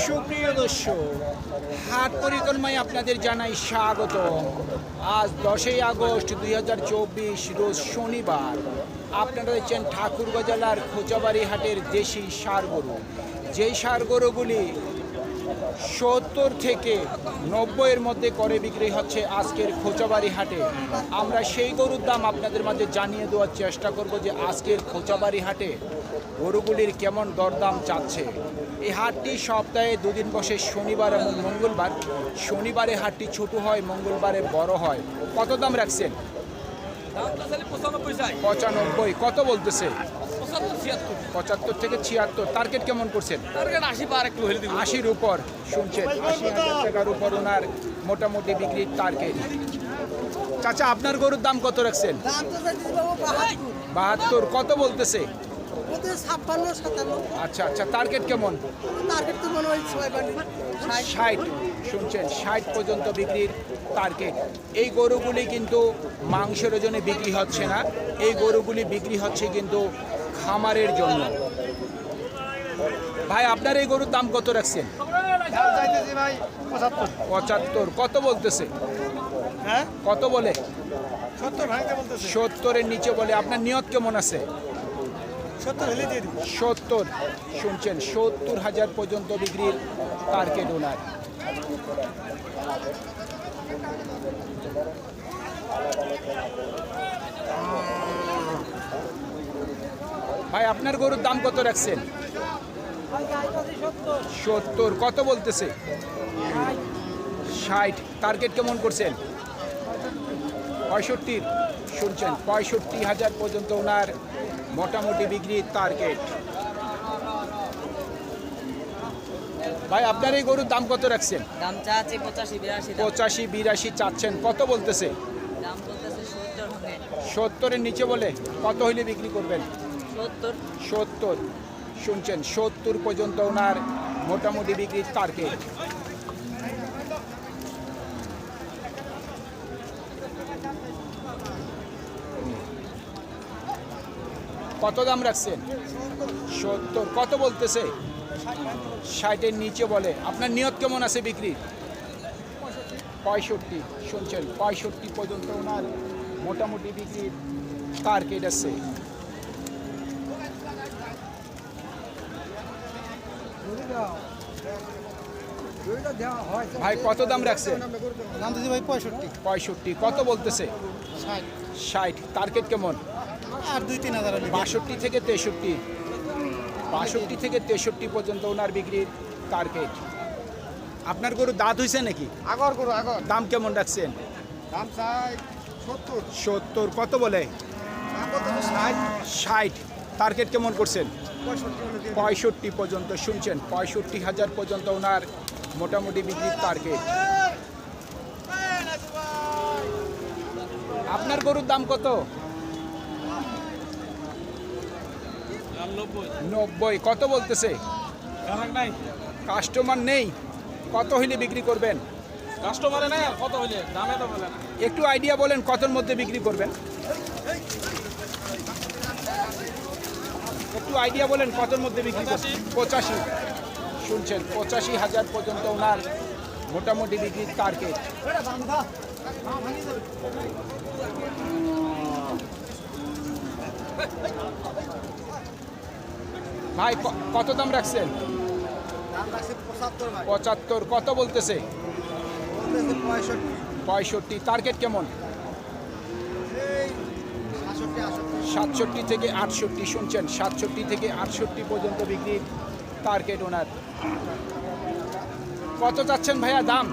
সুপ্রিয় দর্শক, হাট পরিক্রমায় আপনাদের জানাই স্বাগত। আজ দশই আগস্ট দুই হাজার চব্বিশ, রোজ শনিবার। আপনারা হচ্ছেন ঠাকুরগাঁ জেলার খোঁচাবাড়ি হাটের দেশি সার গরু। যেই সার গরুগুলি সত্তর থেকে নব্বইয়ের মধ্যে করে বিক্রি হচ্ছে আজকের খোঁচাবাড়ি হাটে, আমরা সেই গরুর দাম আপনাদের মাঝে জানিয়ে দেওয়ার চেষ্টা করব যে আজকের খোঁচাবাড়ি হাটে গরুগুলির কেমন দরদাম চাচ্ছে। এই হাটটি সপ্তাহে দুদিন বসে শনিবার এবং মঙ্গলবার। শনিবারে হাটটি ছোট হয় মঙ্গলবারে বড় হয়। কত দাম রাখছেন? পঁচানব্বই। কত বলতেছে? পঁচাত্তর থেকে ছিয়াত্তর। টার্গেট কেমন করছেন? আশির উপর। শুনছেন আশি হাজার টাকার উপর ওনার মোটামুটি বিক্রির টার্গেট চাচা আপনার গরুর দাম কত রাখছেন? বাহাত্তর। কত বলতেছে? ওদের ছাপ্পান্ন সাতান্ন। আচ্ছা আচ্ছা টার্গেট কেমন? টার্গেট তো মনে হয় ছয় ষাট। শুনছেন ষাট পর্যন্ত বিক্রির টার্গেট এই গরুগুলি কিন্তু মাংসের ওজনে বিক্রি হচ্ছে না এই গরুগুলি বিক্রি হচ্ছে কিন্তু খামারের জন্য। ভাই আপনার এই গরুর দাম কত রাখছেন? পঁচাত্তর। কত বলতেছে? হ্যাঁ? কত বলে? সত্তরের নিচে বলে। আপনার নিয়ত কেমন আছে? সত্তর শুনছেন, সত্তর হাজার পর্যন্ত বিক্রির টার্গেট ওনার ভাই, আপনার গরুর দাম কত রাখছেন? সত্তর, কত বলতেছে? ষাট টার্গেট কেমন করছেন? পঁয়ষট্টির, শুনছেন, পঁয়ষট্টি হাজার পর্যন্ত ওনার মোটামুটি বিক্রির টার্গেট ভাই আপনার এই গরুর দাম কত রাখছেন? দাম চা আছে পঁচাশি বিরাশি পঁচাশি বিরাশি চাচ্ছেন। কত বলতেছে? দাম বলতেছে সত্তরের নিচে বলে কত হইলে বিক্রি করবেন? সত্তর। সত্তর। শুনছেন সত্তর পর্যন্ত ওনার মোটামুটি বিক্রির টার্গেট কত দাম রাখছেন? সত্তর। কত বলতেছে? ষাটের নিচে বলে। আপনার নিয়ত কেমন আছে বিক্রি? পঁয়ষট্টি শুনছেন? পঁয়ষট্টি পর্যন্ত ওনার মোটামুটি বিক্রির টার্গেট আছে। ভাই কত দাম রাখছে দাম দিদি ভাই পঁয়ষট্টি। পঁয়ষট্টি। কত বলতেছে? ষাট। ষাট। টার্গেট কেমন? আর দুই তিন হাজার বাষট্টি থেকে তেষট্টি। বাষট্টি থেকে তেষট্টি পর্যন্ত ওনার বিক্রির টার্গেট আপনার গরু দাঁত হয়েছে নাকি? আগর করো আগর। দাম কেমন রাখছেন? দাম চাই সত্তর। সত্তর কত বলে? দাম ষাট। ষাট। টার্গেট কেমন করছেন? পঁয়ষট্টি পঁয়ষট্টি পর্যন্ত শুনছেন পঁয়ষট্টি হাজার পর্যন্ত ওনার মোটামুটি বিক্রির টার্গেট আপনার গরুর দাম কত দাম নব্বই। কত বলতেছে? কাস্টমার নেই কত হইলে বিক্রি করবেন? কাস্টমারে নাই আর কত হইলে? দামে তো বলে না। একটু আইডিয়া বলেন কতর মধ্যে বিক্রি করবেন? একটু আইডিয়া বলেন কতর মধ্যে বিক্রি করবেন? পঁচাশি। শুনছেন পঁচাশি হাজার পর্যন্ত ওনার মোটামুটি বিক্রির টার্গেট ভাই কত দাম রাখছেন? পঁচাত্তর কত বলতেছে? পঁয়ষট্টি। টার্গেট কেমন? সাতষট্টি সাতষট্টি থেকে আটষট্টি শুনছেন? সাতষট্টি থেকে আটষট্টি পর্যন্ত বিক্রির টার্গেট ওনার। কত চাচ্ছেন ভাইয়া দাম?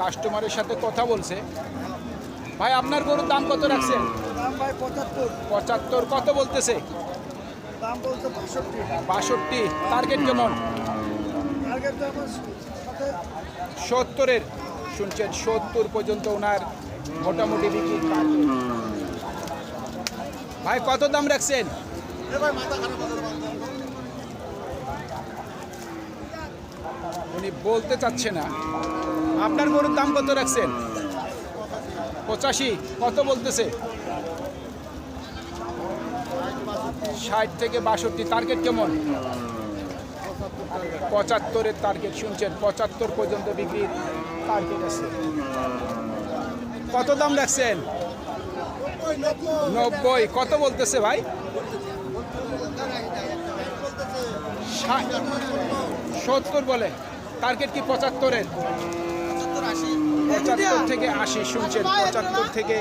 কাস্টমারের সাথে কথা বলছে। ভাই আপনার গরুর দাম কত রাখছেন পঁচাত্তর। কত বলতেছে? বাষট্টি। টার্গেট কেমন? সত্তরের। শুনছেন সত্তর পর্যন্ত ওনার মোটামুটি বিক্রি ভাই কত দাম রাখছেন? উনি বলতে চাচ্ছে না। আপনার গরুর দাম কত রাখছেন? পঁচাশি। কত বলতেছে? ষাট থেকে বাষট্টি। টার্গেট কেমন? পঁচাত্তরের টার্গেট শুনছেন? পঁচাত্তর পর্যন্ত বিক্রির টার্গেট আছে। কত দাম রাখছেন? নব্বই। কত বলতেছে ভাই? সত্তর বলে। টার্গেট কি পঁচাত্তরের? পঁচাত্তর থেকে আশি শুনছেন পঁচাত্তর থেকে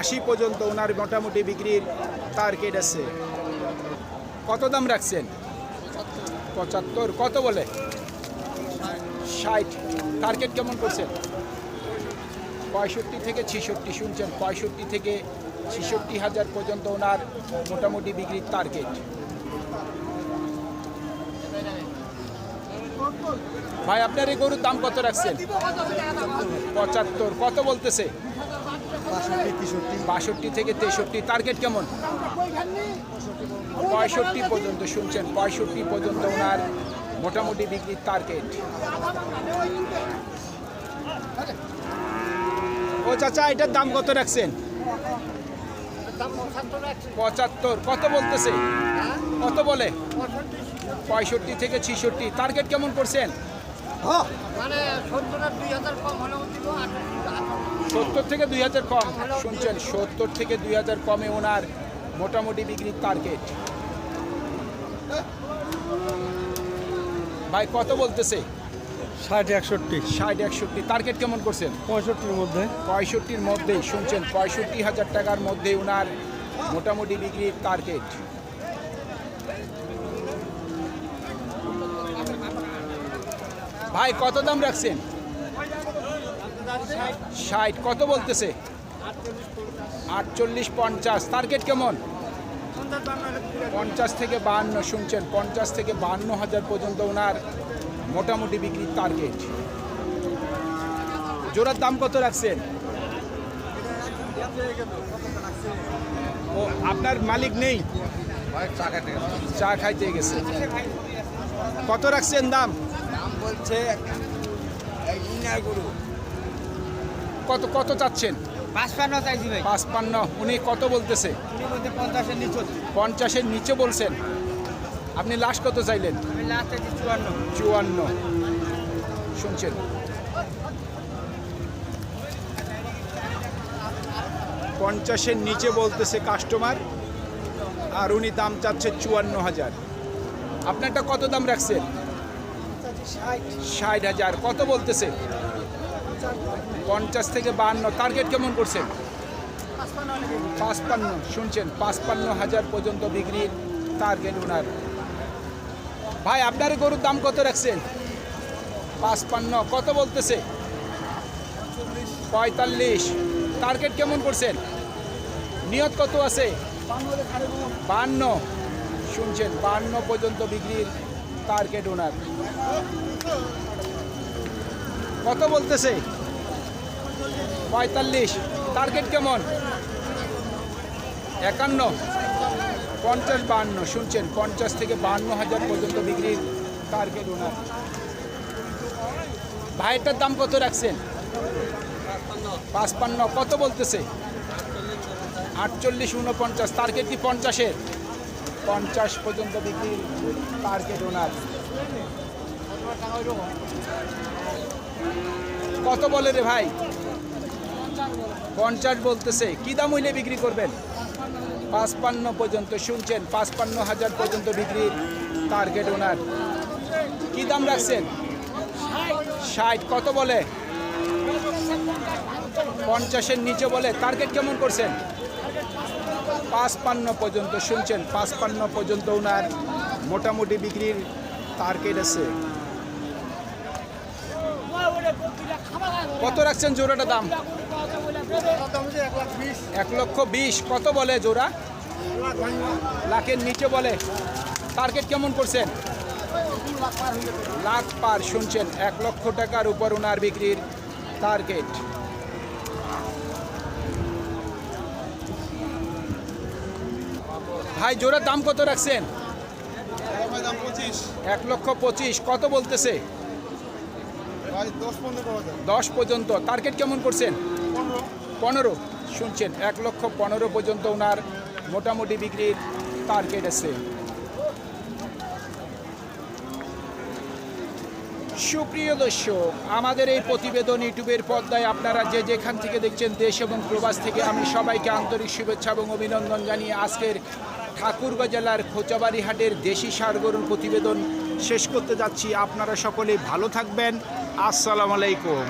আশি পর্যন্ত ওনার মোটামুটি বিক্রির টার্গেট আছে। কত দাম রাখছেন? পঁচাত্তর। কত বলে? ষাট। টার্গেট কেমন করছেন? পঁয়ষট্টি থেকে ছিষট্টি শুনছেন পঁয়ষট্টি থেকে ছিষট্টি হাজার পর্যন্ত ওনার মোটামুটি বিক্রির টার্গেট ভাই আপনার এই গরুর দাম কত রাখছেন? পঁচাত্তর। কত বলতেছে? বাষট্টি থেকে তেষট্টি। টার্গেট কেমন? পঁয়ষট্টি পর্যন্ত শুনছেন। পঁয়ষট্টি পর্যন্ত ওনার মোটামুটি বিক্রির টার্গেট ও চাচা, এটার দাম কত রাখছেন? পঁচাত্তর। কত বলতেছে? কত বলে? পঁয়ষট্টি থেকে ছিষট্টি। টার্গেট কেমন করছেন? সত্তর থেকে দুই হাজার কম। শুনছেন সত্তর থেকে দুই হাজার কমে ওনার মোটামুটি বিক্রির টার্গেট ভাই কত বলতেছে? ষাট একষট্টি। ষাট একষট্টি। টার্গেট কেমন করছেন? পঁয়ষট্টির মধ্যে। পঁয়ষট্টির মধ্যেই। শুনছেন পঁয়ষট্টি হাজার টাকার মধ্যে ওনার মোটামুটি বিক্রির টার্গেট ভাই কত দাম রাখছেন? ষাট কত বলতেছে? আটচল্লিশ পঞ্চাশ টার্গেট কেমন? পঞ্চাশ থেকে বাহান্ন শুনছেন? পঞ্চাশ থেকে বাহান্ন হাজার পর্যন্ত ওনার মোটামুটি বিক্রির টার্গেট জোড়ার দাম কত রাখছেন? ও আপনার মালিক নেই? চা খাইতে গেছে। কত রাখছেন দাম দাম? বলছে ইনার গরু। কত কত চাচ্ছেন? পাঁচপান্ন চাইছি ভাই। পাঁচপান্ন। উনি কত বলতেছে? উনি বলতে পঞ্চাশের নিচে পঞ্চাশের নিচে বলছেন। আপনি লাস্ট কত চাইলেন? আমি লাস্ট চাইছি চুয়ান্ন। চুয়ান্ন। শুনছেন? পঞ্চাশের নিচে বলতেছে কাস্টমার আর উনি দাম চাচ্ছে চুয়ান্ন হাজার। আপনারটা কত দাম রাখছেন? ষাট হাজার। কত বলতেছে? পঞ্চাশ থেকে বাহান্ন টার্গেট কেমন করছেন পাঁচপান্ন। শুনছেন, পাঁচপান্ন হাজার পর্যন্ত বিক্রির টার্গেট ওনার ভাই আপনার গরুর দাম কত রাখছেন? পাঁচপান্ন। কত বলতেছে? পঁয়তাল্লিশ। টার্গেট কেমন করছেন? নিয়ত কত আছে? বান্ন। শুনছেন, বান্ন পর্যন্ত বিক্রির টার্গেট ওনার কত বলতেছে? পঁয়তাল্লিশ। টার্গেট কেমন? একান্ন। পঞ্চাশ বাহান্ন শুনছেন, পঞ্চাশ থেকে বাহান্ন হাজার পর্যন্ত বিক্রির টার্গেট ওনার ভাইটার দাম কত রাখছেন? পাঁচপান্ন। কত বলতেছে? আটচল্লিশ উনপঞ্চাশ টার্গেট কি পঞ্চাশের? পঞ্চাশ পর্যন্ত বিক্রির টার্গেট ওনার। কত বলে রে ভাই? পঞ্চাশ বলতেছে। কি দাম হইলে বিক্রি করবেন? পাঁচপান্ন পর্যন্ত শুনছেন, পাঁচপান্ন হাজার পর্যন্ত বিক্রির টার্গেট ওনার। কি দাম রাখছেন? ষাট। কত বলে? পঞ্চাশের নিচে বলে। টার্গেট কেমন করছেন? পাঁচপান্ন পর্যন্ত শুনছেন, পাঁচপান্ন পর্যন্ত ওনার মোটামুটি বিক্রির টার্গেট আছে। কত রাখছেন জোড়াটা দাম? এক লক্ষ বিশ। কত বলে জোড়া? লাখের নিচে বলে। টার্গেট কেমন করছেন? লাখ পার শুনছেন, এক লক্ষ টাকার উপর ওনার বিক্রির টার্গেট ভাই জোড়ার দাম কত রাখছেন? এক লক্ষ পঁচিশ। কত বলতেছে? দশ পর্যন্ত টার্গেট কেমন করছেন? পনেরো। শুনছেন এক লক্ষ পনেরো পর্যন্ত ওনার মোটামুটি বিক্রির টার্গেট আছে। সুপ্রিয় দর্শক আমাদের এই প্রতিবেদন ইউটিউবের পর্দায় আপনারা যে যেখান থেকে দেখছেন দেশ এবং প্রবাস থেকে আমি সবাইকে আন্তরিক শুভেচ্ছা এবং অভিনন্দন জানিয়ে আজকের ঠাকুরগাঁ জেলার খোঁচাবাড়ি হাটের দেশি সারগরুর প্রতিবেদন শেষ করতে যাচ্ছি। আপনারা সকলে ভালো থাকবেন। আসসালামু আলাইকুম।